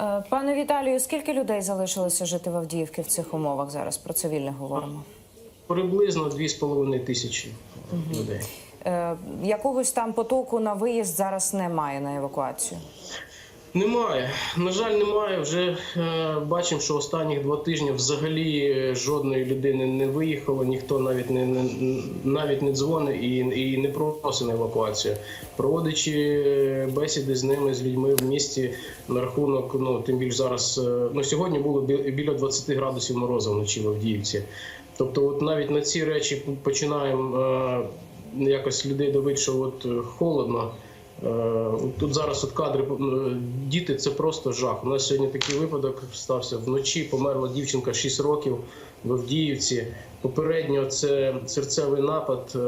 Е, Пане Віталію, скільки людей залишилося жити в Авдіївці в цих умовах зараз? Про цивільних говоримо. Приблизно 2,5 тисячі людей. Е, Якогось там потоку на виїзд зараз немає на евакуацію. Немає. На жаль, немає. Вже е, бачимо, що останніх два тижні взагалі е, жодної людини не виїхало, ніхто навіть не, не навіть не дзвонить і, і не просить на евакуацію. Проводячи е, бесіди з ними, з людьми в місті на рахунок, ну тим більш зараз, е, ну сьогодні було біля 20 градусів морозу вночі в Авдіївці. Тобто, от навіть на ці речі починаємо е, якось людей давити, що от холодно. Е, Тут зараз от кадри е, діти це просто жах. У нас сьогодні такий випадок стався вночі. Померла дівчинка 6 років в Авдіївці. Попередньо це серцевий напад. е,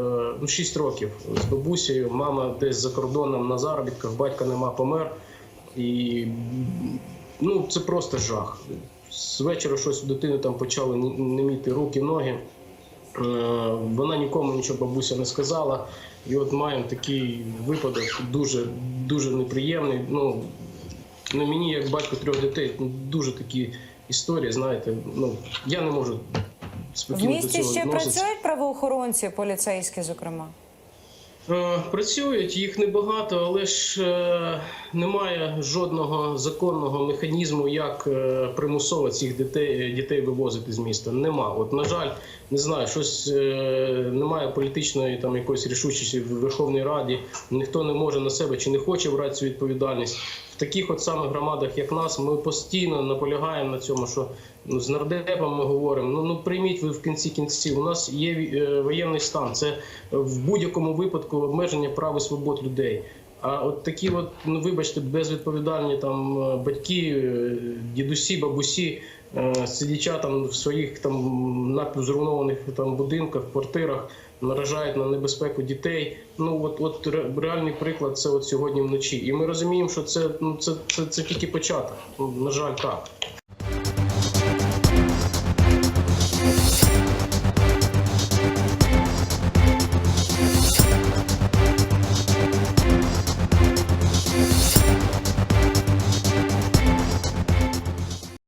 Ну 6 років з бабусею. Мама десь за кордоном на заробітках, батька нема, помер. І ну це просто жах. З вечора щось у дитини там почали неміти руки, ноги. Е, Вона нікому нічого бабуся не сказала. І от маємо такий випадок дуже дуже неприємний. Ну, ну мені, як батько трьох дітей, ну, дуже такі історії, знаєте, ну я не можу В спокійно до місті цього ще відносити. працюють правоохоронці, поліцейські, зокрема. Е, Працюють їх небагато, але ж е, немає жодного законного механізму, як е, примусово цих дітей дітей вивозити з міста. Нема. От на жаль, не знаю, щось немає політичної там якоїсь рішучості в Верховній Раді. Ніхто не може на себе чи не хоче брати цю відповідальність. В таких от самих громадах, як нас, ми постійно наполягаємо на цьому, що ну, з нардепом ми говоримо. Ну ну прийміть ви в кінці кінців. У нас є е, воєнний стан. Це в будь-якому випадку обмеження прав і свобод людей. А от такі, от ну вибачте, безвідповідальні там е, батьки, е, дідусі, бабусі, сидяча там в своїх там напівзруйнованих там будинках, квартирах, наражають на небезпеку дітей. Ну от, от реальний приклад це от сьогодні вночі. І ми розуміємо, що це ну це, це, це тільки початок. Ну, на жаль, так.